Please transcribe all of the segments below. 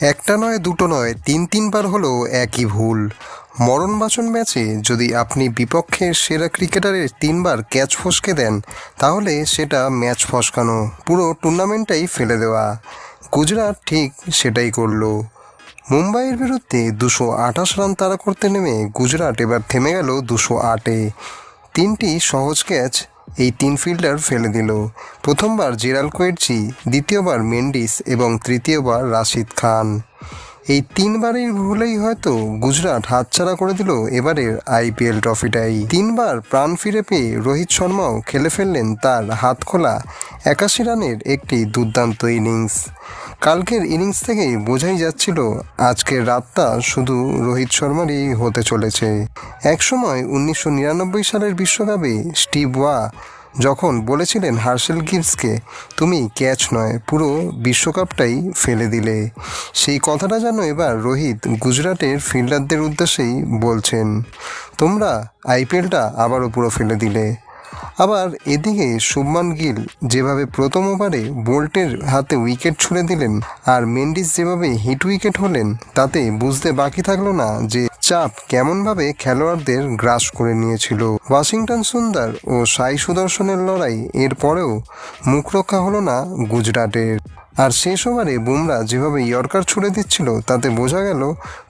একটা নয়, দুটো নয়, তিন, তিনবার হলো একই ভুল। মরণবাচন ম্যাচে যদি আপনি বিপক্ষের সেরা ক্রিকেটারের তিনবার ক্যাচ ফসকে দেন, তাহলে সেটা ম্যাচ ফসকানো, পুরো টুর্নামেন্টটাই ফেলে দেওয়া। গুজরাট ঠিক সেটাই করল। মুম্বাইয়ের বিরুদ্ধে দুশো আঠাশ রান তাড়া করতে নেমে গুজরাট এবার থেমে গেল দুশো আটে। তিনটি সহজ ক্যাচ এই তিন ফিল্ডার ফেলে দিল। প্রথমবার জেরাল কোয়েটজি দ্বিতীয়বার মেন্ডিস এবং তৃতীয়বার রাশিদ খান। এই তিনবারের ভুলেই হয়তো গুজরাট হাতছাড়া করে দিল এবারের আইপিএল ট্রফিটাই। তিনবার প্রাণ ফিরে পেয়ে রোহিত শর্মাও খেলে ফেললেন তার হাত খোলা একাশি রানের একটি দুর্দান্ত ইনিংস। কালকের ইনিংস থেকেই বোঝাই যাচ্ছিল আজকের রাতটা শুধু রোহিত শর্মারই হতে চলেছে। একসময় উনিশশো নিরানব্বই সালের বিশ্বকাপে স্টিভ ওয়া যখন বলেছিলেন হার্সেল গিভসকে তুমি ক্যাচ নয়, পুরো বিশ্বকাপটাই ফেলে দিলে। সেই কথাটা যেন এবার রোহিত গুজরাটের ফিল্ডারদের উদ্দেশ্যেই বলছেন, তোমরা আইপিএলটা আবারও পুরো ফেলে দিলে। আবার এদিকে শুভমান গিল যেভাবে প্রথম ওভারে বোল্টের হাতে উইকেট ছুড়ে দিলেন আর মেন্ডিস যেভাবে হিট উইকেট হলেন, তাতে বুঝতে বাকি থাকল না যে চাপ কেমনভাবে খেলোয়াড়দের গ্রাস করে নিয়েছিল। ওয়াশিংটন সুন্দর ও সাই সুদর্শনের লড়াই এরপরেও মুখরক্ষা হলো না গুজরাটের। আর শেষ ওভারে বুমরা যেভাবে ইয়র্কার ছুড়ে দিচ্ছিল, তাতে বোঝা গেল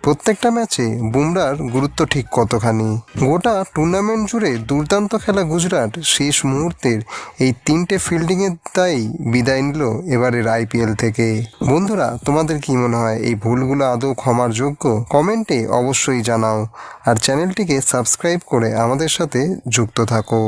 প্রত্যেকটা ম্যাচে বুমরার গুরুত্ব ঠিক কতখানি। গোটা টুর্নামেন্ট জুড়ে দুর্দান্ত খেলা গুজরাট শেষ মুহূর্তের এই তিনটে ফিল্ডিংয়ের দায়ী বিদায় নিল এবারের আইপিএল থেকে। বন্ধুরা, তোমাদের কি মনে হয় এই ভুলগুলো আদৌ ক্ষমার যোগ্য? কমেন্টে অবশ্যই জানাও। আর চ্যানেলটিকে সাবস্ক্রাইব করে আমাদের সাথে যুক্ত থাকো।